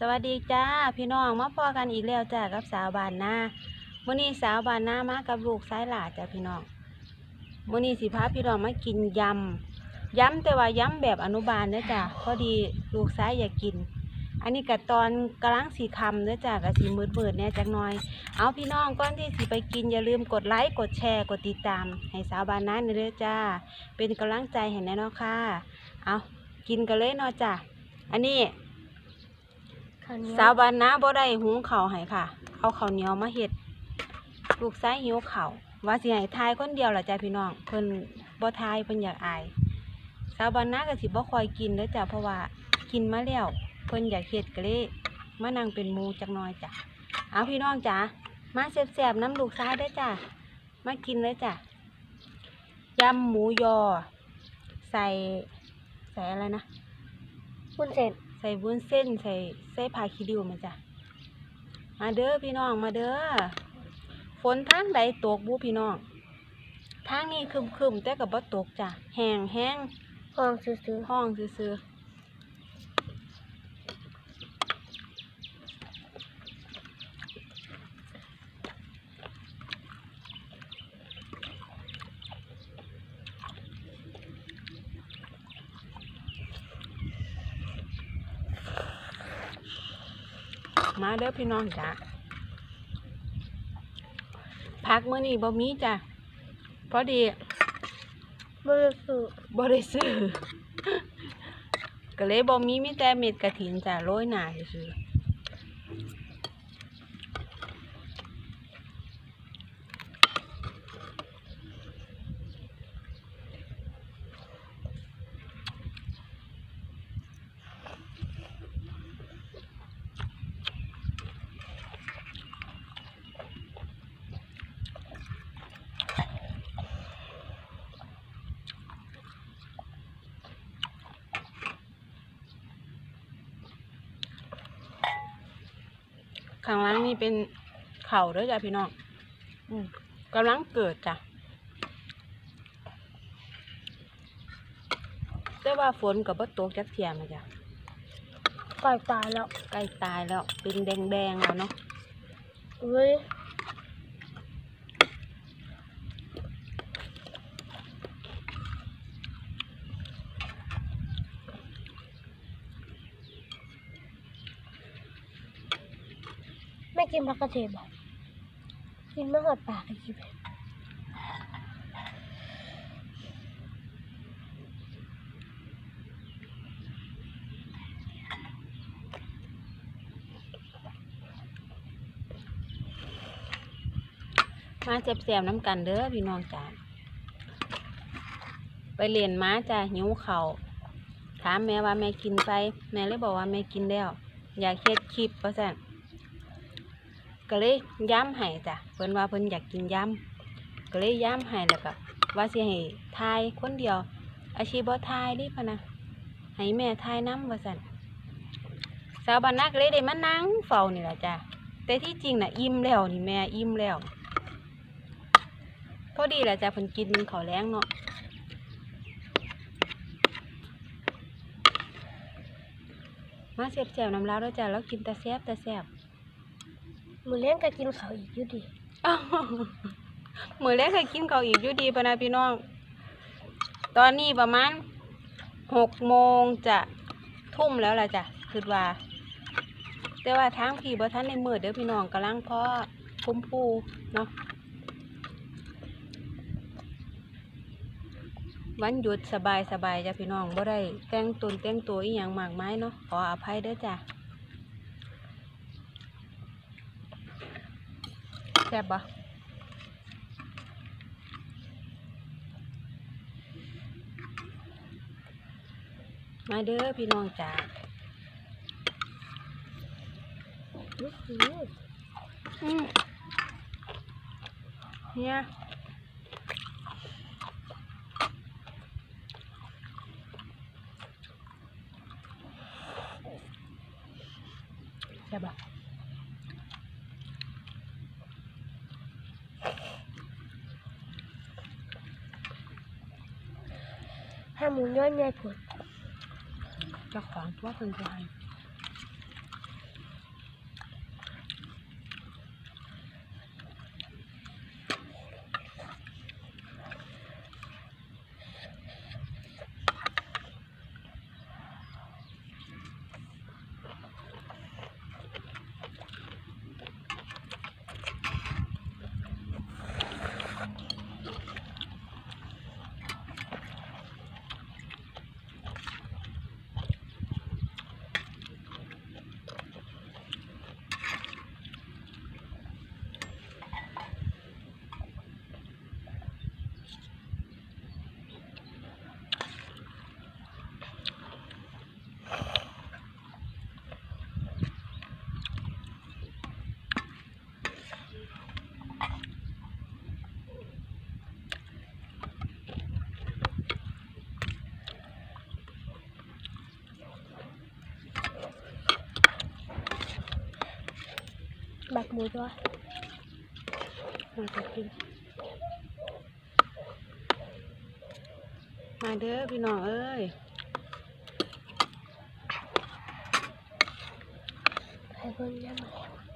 สวัสดีจ้าพี่น้องมาพอกันอีกแล้วจ้ากับสาวบานนามื้อนี้สาวบานนามากับลูกสายหลาจ้าพี่น้องมื้อนี้สิพาพี่น้องมากินยำยำแต่ว่ายำแบบอนุบาลเด้อจ้าพอดีลูกสายอยากกิน อันนี้ก็ตอนกลังสีคำเด้อจ้าก็สีมืดมืดๆแหน่จักน่อย เอาพี่น้องก่อนที่สิไปกินอย่าลืมกดไลค์กดแชร์กดติดตาม ให้สาวบานนาเด้อจ้า เป็นกำลังใจให้แน่นาะค่ะ เอากินกันเลยเนาะจ้าอันนี้ สาวบ้านนาบ่ได้หุงข้าวให้ค่ะ เอาข้าวเหนียวมาเฮ็ดลูกชายหิวข้าวว่าสิให้ทายคนเดียวล่ะจ้ะพี่น้องเพิ่นบ่ทายเพิ่นอยากอาย สาวบ้านนาก็สิบ่ค่อยกินเด้อจ้ะเพราะว่ากินมาแล้วเพิ่นอยากเฮ็ดก็เลยมานั่งเป็นหมู่จักหน่อยจ้ะเอาพี่น้องจ้ะมาแซ่บๆน้ำลูกชายเด้อจ้ะมากินเลยจ้ะยำหมูยอ ใส่ใส่อะไรนะ คุณเสร็จใส่วุ้นเส้นใส่ใส่ผ้าคีริวมาจ้ะมาเด้อพี่น้องมาเด้อฝนทางใดตกบุพี่น้องทางนี้ครึมๆแต่กับบ่ตกจ้ะแห้งแห้งห้องซื้อห้องซื่อ มาเด้อพี่น้องจ้ะพักมื้อนี้บ่มีจ้ะพอดีๆบริสุทธิ์บ่ได้ซื้อก็เลยบ่มีมีแต่เม็ดกระถินจ้ะโรยหน้าซื่อ ข้างหล่างนี่เป็นเข่าเด้อจ้ะพี่น้องอืมกำลังเกิดจ้ะแต่ว่าฝนกับบ่ตกจักเทียมาจ้ะก่อยตายแล้ว ใกล้ตายแล้ว เป็นแดงๆแล้วเนาะเว้ยไม่ กินผักกระเทียมหรอกินมะเขือปากไอ้กินไปมาแซ่บๆน้ำกันเด้อพี่น้องจ้ะไปเรียนม้าจ้ะหิวเขาวถามแม่ว่าแม่กินไป แม่เลยบอกว่าแม่กินแล้ว อยากเฮ็ดคลิปว่าซั่น ก็เลยย้ำให้จ้ะเพิ่นว่าเพิ่นอยากกินย้ำก็เลยย้ำให้แล้วก็ว่าสิให้ทายคนเดียว อาชีพบ่ทายดิพะนะให้แม่ทายน้ำว่าซั่นสาวบ้านนักเลยได้มานั่งเฝ้านี่แหละจ้ะแต่ที่จริงน่ะอิ่มแล้วนี่แม่อิ่มแล้วพอดีแหละจ้ะเพิ่นกินข้าวแล้งเนาะมาเสียบแจวน้ำลาแล้วจ้ะแล้วกินแต่แซ่บแต่แซ่บ มือเลี้ยงก็กินเขาวอีกอยู่ดิอ้าวมือแรกเคยกินข้าวอีกอยู่ดีปะนะพี่น้อง ตอนนี้ประมาณหกโมงจะทุ่มแล้วล่ะจ้ะคือว่า แต่ว่าทางพี่บ่ทันในมืดเด้อพี่น้องกำลังพาะพุ่มพูเนาะวันหยุดสบายสบายจ้ะพี่น้องบ่ได้แต่งตนแต่งตัวอีหยังมากมายเนาะขออภัยเด้อจ้ะแซ่บบ่มาเด้อพี่น้องจ้าอื้อหืออืมเนี่ยแซ่บบ่ ใหมูย้อนใหญ่ผลจะขวางตัวเพิ่นจะให้ บักห มูด้วยมาจะกินมาเด้อพี่น้องเอ้ยให้เพิ่นย่ำมา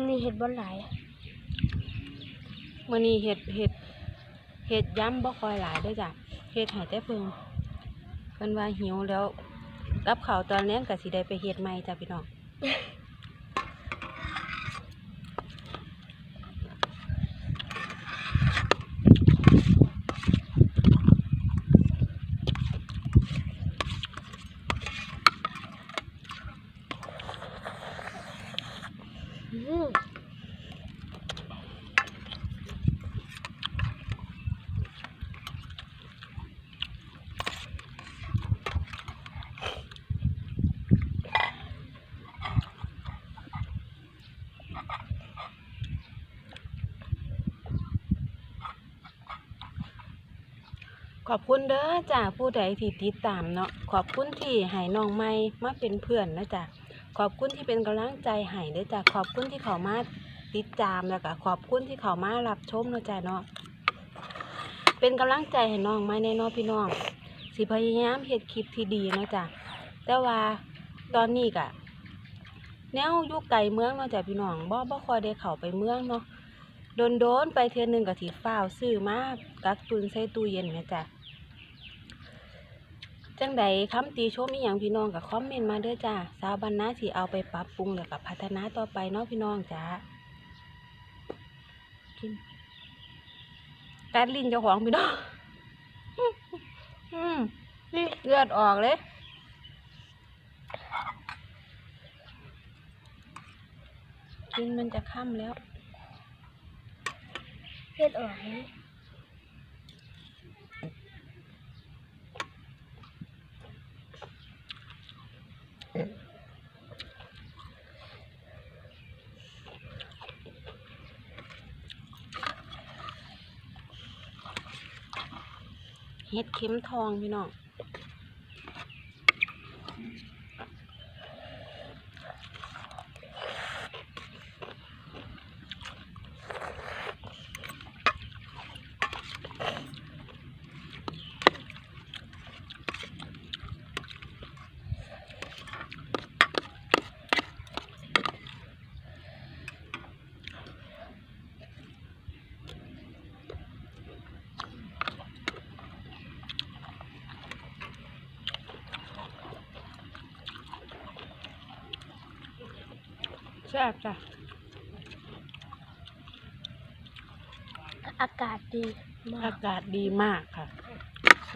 นมีเห็ดบนหลายมื่อนี้เห็ดเห็ดเห็ดย้ำบ่คอยหลายเด้วยจ้ะเห็ดใหายแต่เพิ่งเพิ่นว่าหิวแล้วกับข้าวตอนแรงก็สิได้ไปเฮ็ดใหม่จ้ะพี่น้อง อืม ขอบคุณเด้อจ้ะผู้ใดที่ติดตามเนาะขอบคุณที่ให้น้องใหม่มาเป็นเพื่อนนะจ้ะขอบคุณที่เป็นกำลังใจให้เด้อจ้ะขอบคุณที่เขามาติดตามแล้วก็ขอบคุณที่เขามารับชมนะจ้ะเนาะเป็นกำลังใจให้น้องใหม่แน่เนอนพี่น้อง สิพยายามเฮ็ดคลิปที่ดีนะจ้ะแต่ว่าตอนนี้ก็แนวยู่ไกลเมืองเนาะจ้ะพี่น้องบ่บ่คอยได้เข้าไปเมืองเนาะโดนๆไปเทื่อหนึงก็สิฟ้าวซื้อมากักตุนใส่ตู้เย็นแม่จ้ะ จังใดคำตีชมอีหยังพี่น้องกับคอมเมนต์มาเด้อจ้าสาวบรรณาสิเอาไปปรับปรุงแล้วกับพัฒนาต่อไปเนาะพี่น้องจ้ากินกัดลิ้นเจ้าของพี่น้องอืมนี่เลือดออกเลยกินมันจะค่ำแล้วเห็ดอ่อย เฮ็ดเข็มทองพี่น้อง แซ่บจ้ะ อากาศดีมาอากกาศดีมากค่ะ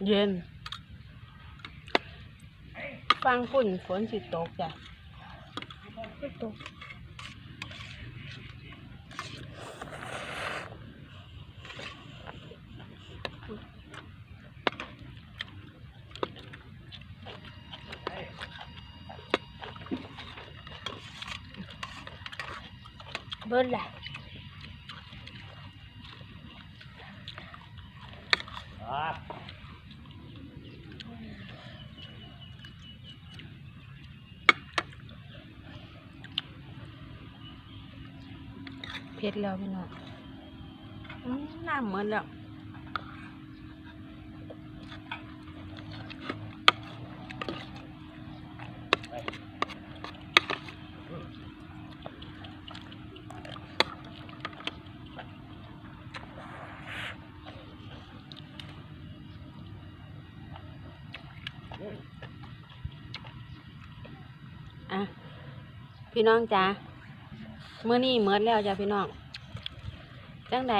เย็น ฟังฝุ่นฝนสิตกจ้ะไม่ตก เบิร์ดแหละเผ็ดแล้วพี่น้องอืมน้ำเหมือนแล้ว อะ พี่น้องจ้าเมื่อนี้เมิดแล้วจ้ะพี่น้อง จังใด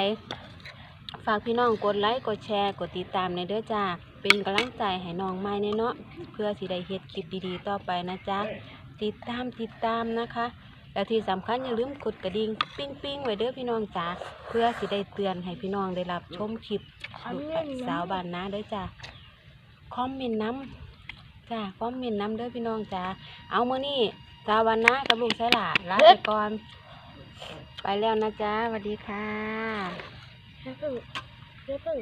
ฝากพี่น้องกดไลค์ กดแชร์ กดติดตามในเด้อจ้า เป็นกำลังใจให้น้องใหม่แน่เนาะ เพื่อสิได้เฮ็ดคลิปดีๆ ต่อไปนะจ๊ะ ติดตามติดตามนะคะ และที่สำคัญอย่าลืมกดกระดิ่งปิ้งปิ้งๆไว้เด้อพี่น้องจ๋าเพื่อสิได้เตือนให้พี่น้องได้รับชมคลิปคอมเมนต์สาวบ้านนาเด้อจ้า คอมเมนต์น้ำ จ้าคอมเมนต์น้ำเด้อพี่น้องจ้าเอามื้อนี้สาวันนะกับลูกชายหล่าลาไปก่อน ไปแล้วนะจ้าสวัสดีค่ะอย่เพิ่งอย่เพิ่ง